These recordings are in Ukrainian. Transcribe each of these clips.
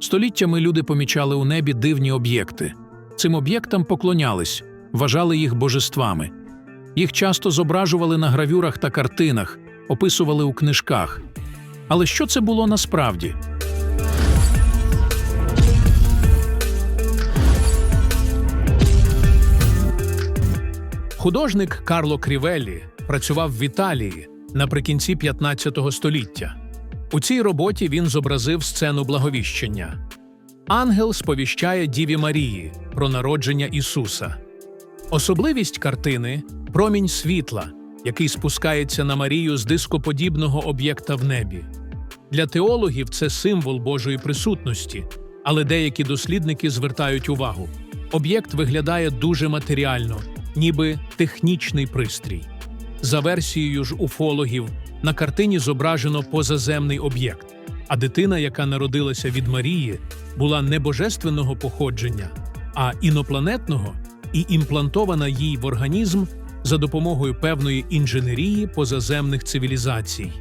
Століттями люди помічали у небі дивні об'єкти. Цим об'єктам поклонялись, вважали їх божествами. Їх часто зображували на гравюрах та картинах, описували у книжках. Але що це було насправді? Художник Карло Крівеллі працював в Італії наприкінці 15 століття. У цій роботі він зобразив сцену благовіщення. Ангел сповіщає Діві Марії про народження Ісуса. Особливість картини промінь світла, який спускається на Марію з дископодібного об'єкта в небі. Для теологів це символ Божої присутності, але деякі дослідники звертають увагу. Об'єкт виглядає дуже матеріально, ніби технічний пристрій. За версією ж уфологів, на картині зображено позаземний об'єкт, а дитина, яка народилася від Марії, була не божественного походження, а інопланетного і імплантована їй в організм за допомогою певної інженерії позаземних цивілізацій.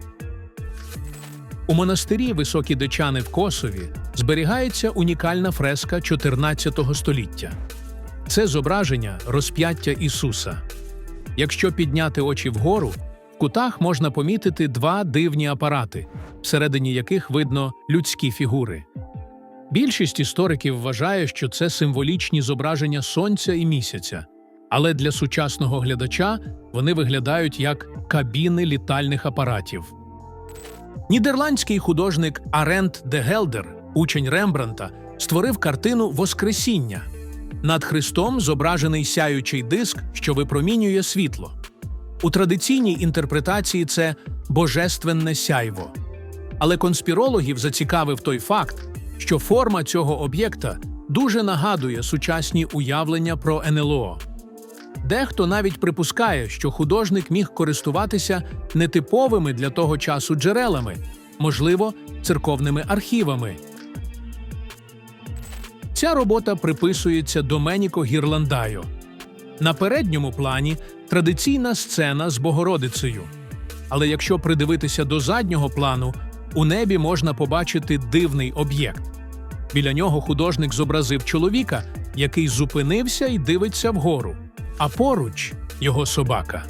У монастирі Високі Дечани в Косові зберігається унікальна фреска 14 століття. Це зображення розп'яття Ісуса. Якщо підняти очі вгору, кутах можна помітити два дивні апарати, всередині яких видно людські фігури. Більшість істориків вважає, що це символічні зображення сонця і місяця, але для сучасного глядача вони виглядають як кабіни літальних апаратів. Нідерландський художник Арент де Гелдер, учень Рембранта, створив картину Воскресіння. Над Христом зображений сяючий диск, що випромінює світло. У традиційній інтерпретації це божественне сяйво. Але конспірологів зацікавив той факт, що форма цього об'єкта дуже нагадує сучасні уявлення про НЛО. Дехто навіть припускає, що художник міг користуватися нетиповими для того часу джерелами, можливо, церковними архівами. Ця робота приписується Доменіко Гірландайо. На передньому плані традиційна сцена з Богородицею. Але якщо придивитися до заднього плану, у небі можна побачити дивний об'єкт. Біля нього художник зобразив чоловіка, який зупинився і дивиться вгору, а поруч його собака.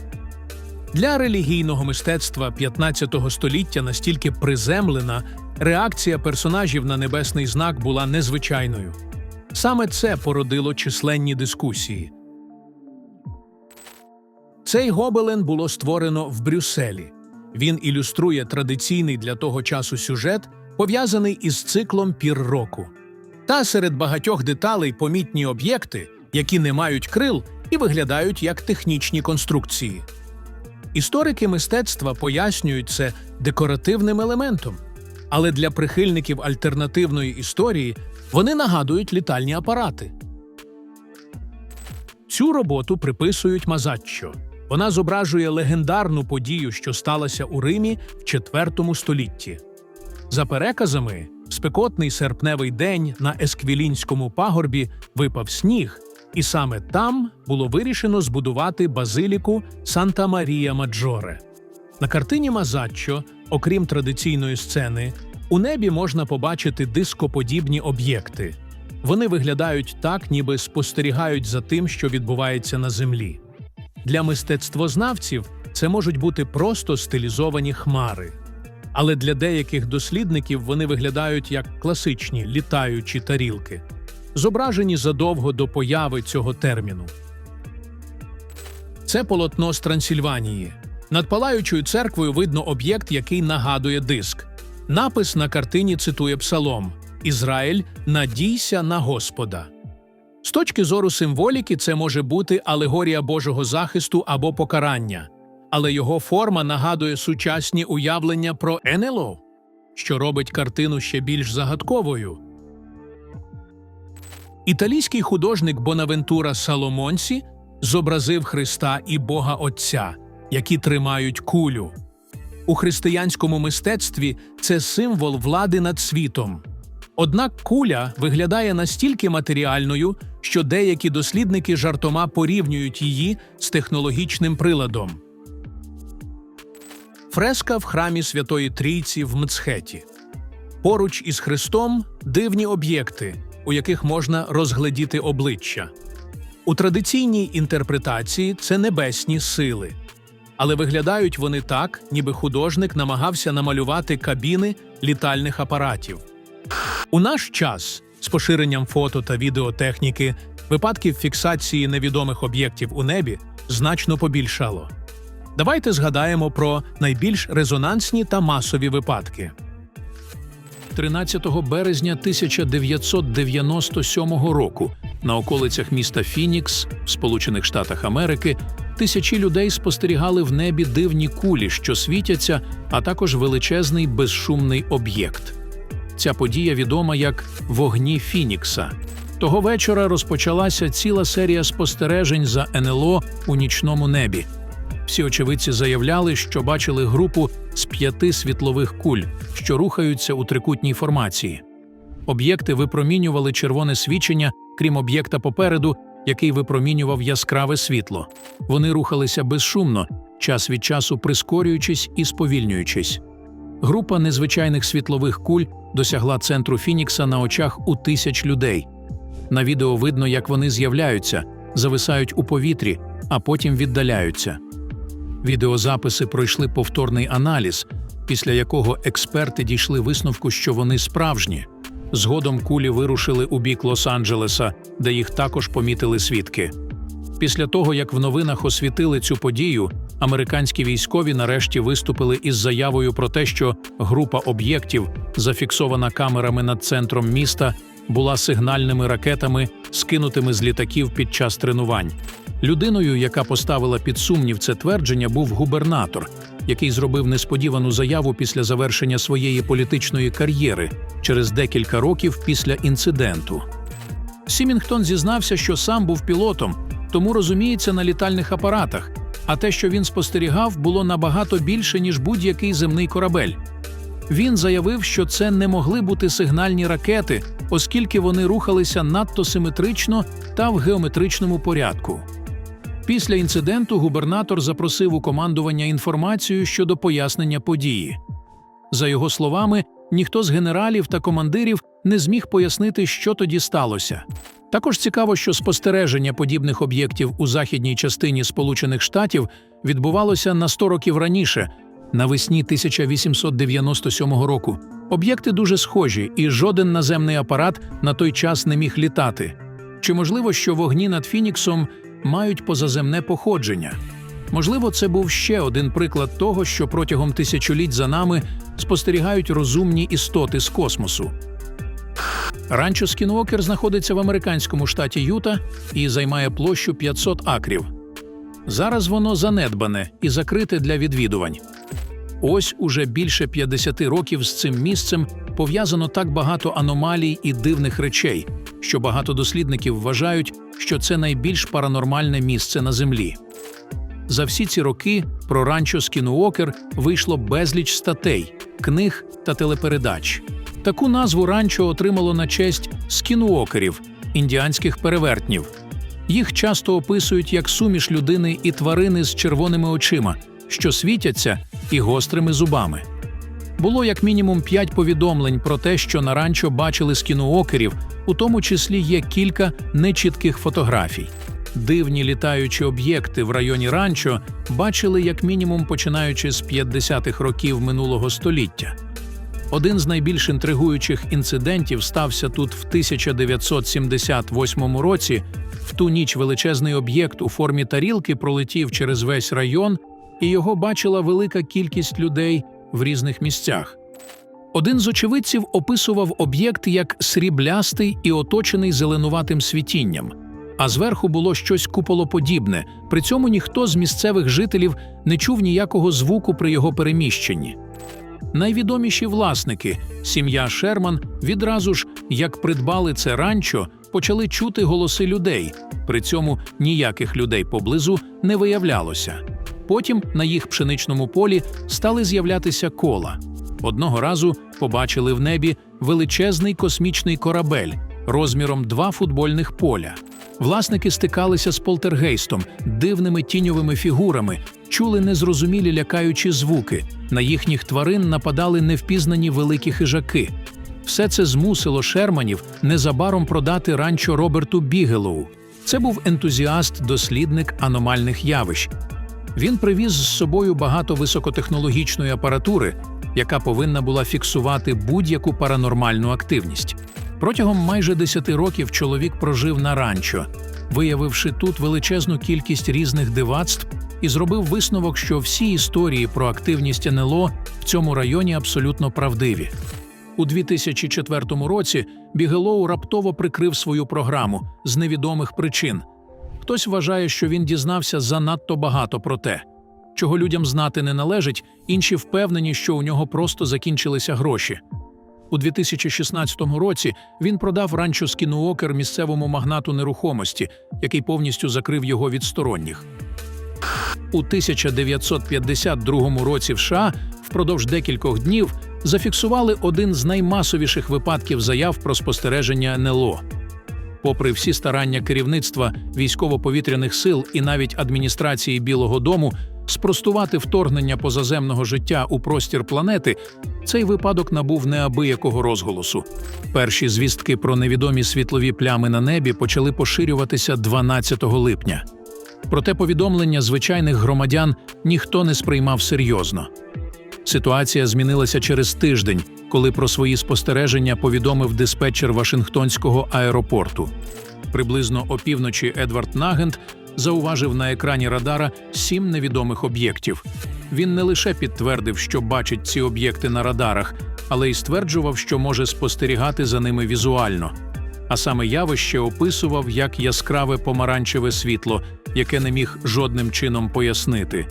Для релігійного мистецтва 15 століття настільки приземлена реакція персонажів на небесний знак була незвичайною. Саме це породило численні дискусії. Цей гобелен було створено в Брюсселі. Він ілюструє традиційний для того часу сюжет, пов'язаний із циклом пір року. Та серед багатьох деталей помітні об'єкти, які не мають крил і виглядають як технічні конструкції. Історики мистецтва пояснюють це декоративним елементом, але для прихильників альтернативної історії вони нагадують літальні апарати. Цю роботу приписують Мазаччо. Вона зображує легендарну подію, що сталася у Римі в IV столітті. За переказами, в спекотний серпневий день на Есквілінському пагорбі випав сніг, і саме там було вирішено збудувати базиліку Санта Марія Маджоре. На картині Мазаччо, окрім традиційної сцени, у небі можна побачити дископодібні об'єкти. Вони виглядають так, ніби спостерігають за тим, що відбувається на землі. Для мистецтвознавців це можуть бути просто стилізовані хмари. Але для деяких дослідників вони виглядають як класичні літаючі тарілки, зображені задовго до появи цього терміну. Це полотно з Трансильванії. Над палаючою церквою видно об'єкт, який нагадує диск. Напис на картині цитує псалом Ізраїль, надійся на Господа. З точки зору символіки, це може бути алегорія Божого захисту або покарання, але його форма нагадує сучасні уявлення про НЛО, що робить картину ще більш загадковою. Італійський художник Бонавентура Саломонсі зобразив Христа і Бога Отця, які тримають кулю. У християнському мистецтві це символ влади над світом. Однак куля виглядає настільки матеріальною, що деякі дослідники жартома порівнюють її з технологічним приладом. Фреска в храмі Святої Трійці в Мцхеті. Поруч із Христом дивні об'єкти, у яких можна розгледіти обличчя. У традиційній інтерпретації це небесні сили. Але виглядають вони так, ніби художник намагався намалювати кабіни літальних апаратів. У наш час з поширенням фото та відеотехніки випадків фіксації невідомих об'єктів у небі значно побільшало. Давайте згадаємо про найбільш резонансні та масові випадки. 13 березня 1997 року на околицях міста Фінікс в Сполучених Штатах Америки тисячі людей спостерігали в небі дивні кулі, що світяться, а також величезний безшумний об'єкт. Ця подія відома як вогні Фінікса. Того вечора розпочалася ціла серія спостережень за НЛО у нічному небі. Всі очевидці заявляли, що бачили групу з п'яти світлових куль, що рухаються у трикутній формації. Об'єкти випромінювали червоне свічення, крім об'єкта попереду, який випромінював яскраве світло. Вони рухалися безшумно, час від часу прискорюючись і сповільнюючись. Група незвичайних світлових куль досягла центру Фінікса на очах у тисяч людей. На відео видно, як вони з'являються, зависають у повітрі, а потім віддаляються. Відеозаписи пройшли повторний аналіз, після якого експерти дійшли висновку, що вони справжні. Згодом кулі вирушили у бік Лос-Анджелеса, де їх також помітили свідки. Після того, як в новинах освітили цю подію, американські військові нарешті виступили із заявою про те, що група об'єктів, зафіксована камерами над центром міста, була сигнальними ракетами, скинутими з літаків під час тренувань. Людиною, яка поставила під сумнів це твердження, був губернатор, який зробив несподівану заяву після завершення своєї політичної кар'єри через декілька років після інциденту. Сімінгтон зізнався, що сам був пілотом, тому розуміється на літальних апаратах, а те, що він спостерігав, було набагато більше, ніж будь-який земний корабель. Він заявив, що це не могли бути сигнальні ракети, оскільки вони рухалися надто симетрично та в геометричному порядку. Після інциденту губернатор запросив у командування інформацію щодо пояснення події. За його словами, ніхто з генералів та командирів не зміг пояснити, що тоді сталося. Також цікаво, що спостереження подібних об'єктів у західній частині Сполучених Штатів відбувалося на 100 років раніше, навесні 1897 року. Об'єкти дуже схожі, і жоден наземний апарат на той час не міг літати. Чи можливо, що вогні над Фініксом мають позаземне походження? Можливо, це був ще один приклад того, що протягом тисячоліть за нами спостерігають розумні істоти з космосу. Ранчо Скінуокер знаходиться в американському штаті Юта і займає площу 500 акрів. Зараз воно занедбане і закрите для відвідувань. Ось уже більше 50 років з цим місцем пов'язано так багато аномалій і дивних речей, що багато дослідників вважають, що це найбільш паранормальне місце на землі. За всі ці роки про ранчо Скінуокер вийшло безліч статей, книг та телепередач. Таку назву ранчо отримало на честь скінуокерів, індіанських перевертнів. Їх часто описують як суміш людини і тварини з червоними очима, що світяться і гострими зубами. Було як мінімум п'ять повідомлень про те, що на ранчо бачили скінуокерів, у тому числі є кілька нечітких фотографій. Дивні літаючі об'єкти в районі ранчо бачили як мінімум починаючи з 50-х років минулого століття. Один з найбільш інтригуючих інцидентів стався тут в 1978 році. В ту ніч величезний об'єкт у формі тарілки пролетів через весь район, і його бачила велика кількість людей в різних місцях. Один з очевидців описував об'єкт як сріблястий і оточений зеленуватим світінням, а зверху було щось куполоподібне. При цьому ніхто з місцевих жителів не чув ніякого звуку при його переміщенні. Найвідоміші власники, сім'я Шерман, відразу ж, як придбали це ранчо, почали чути голоси людей. При цьому ніяких людей поблизу не виявлялося. Потім на їх пшеничному полі стали з'являтися кола. Одного разу побачили в небі величезний космічний корабель розміром два футбольних поля. Власники стикалися з полтергейстом, дивними тіньовими фігурами, чули незрозумілі лякаючі звуки. На їхніх тварин нападали невпізнані великі хижаки. Все це змусило Шерманів незабаром продати ранчо Роберту Бігелоу. Це був ентузіаст, дослідник аномальних явищ. Він привіз з собою багато високотехнологічної апаратури, яка повинна була фіксувати будь-яку паранормальну активність. Протягом майже 10 років чоловік прожив на ранчо, виявивши тут величезну кількість різних дивацтв, і зробив висновок, що всі історії про активність НЛО в цьому районі абсолютно правдиві. У 2004 році Бігелоу раптово прикрив свою програму з невідомих причин. Хтось вважає, що він дізнався занадто багато про те, чого людям знати не належить, інші впевнені, що у нього просто закінчилися гроші. У 2016 році він продав ранчо Скінуокер місцевому магнату нерухомості, який повністю закрив його від сторонніх. У 1952 році в США впродовж декількох днів зафіксували один з наймасовіших випадків заяв про спостереження НЛО. Попри всі старання керівництва військово-повітряних сил і навіть адміністрації Білого Дому спростувати вторгнення позаземного життя у простір планети, цей випадок набув неабиякого розголосу. Перші звістки про невідомі світлові плями на небі почали поширюватися 12 липня. Проте повідомлення звичайних громадян ніхто не сприймав серйозно. Ситуація змінилася через тиждень, коли про свої спостереження повідомив диспетчер Вашингтонського аеропорту. Приблизно опівночі Едвард Нагент зауважив на екрані радара сім невідомих об'єктів. Він не лише підтвердив, що бачить ці об'єкти на радарах, але й стверджував, що може спостерігати за ними візуально. А саме явище описував як яскраве помаранчеве світло, яке не міг жодним чином пояснити.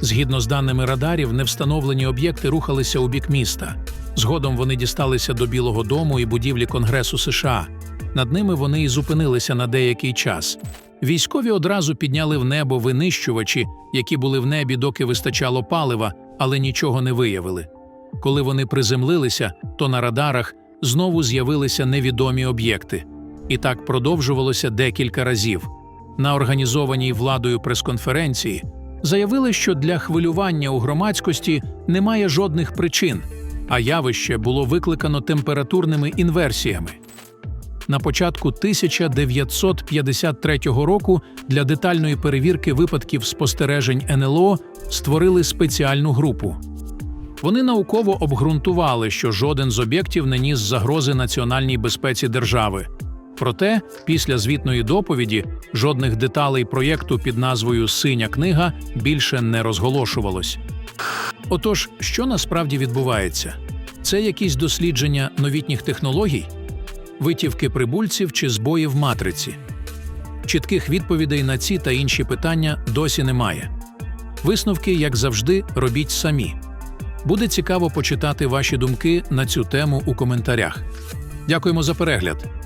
Згідно з даними радарів, невстановлені об'єкти рухалися у бік міста. Згодом вони дісталися до Білого Дому і будівлі Конгресу США. Над ними вони і зупинилися на деякий час. Військові одразу підняли в небо винищувачі, які були в небі, доки вистачало палива, але нічого не виявили. Коли вони приземлилися, то на радарах знову з'явилися невідомі об'єкти. І так продовжувалося декілька разів. На організованій владою прес-конференції заявили, що для хвилювання у громадськості немає жодних причин, а явище було викликано температурними інверсіями. На початку 1953 року для детальної перевірки випадків спостережень НЛО створили спеціальну групу. Вони науково обґрунтували, що жоден з об'єктів не ніс загрози національній безпеці держави. Проте, після звітної доповіді, жодних деталей проєкту під назвою Синя книга більше не розголошувалось. Отож, що насправді відбувається? Це якісь дослідження новітніх технологій, витівки прибульців чи збої в матриці. Чітких відповідей на ці та інші питання досі немає. Висновки, як завжди, робіть самі. Буде цікаво почитати ваші думки на цю тему у коментарях. Дякуємо за перегляд.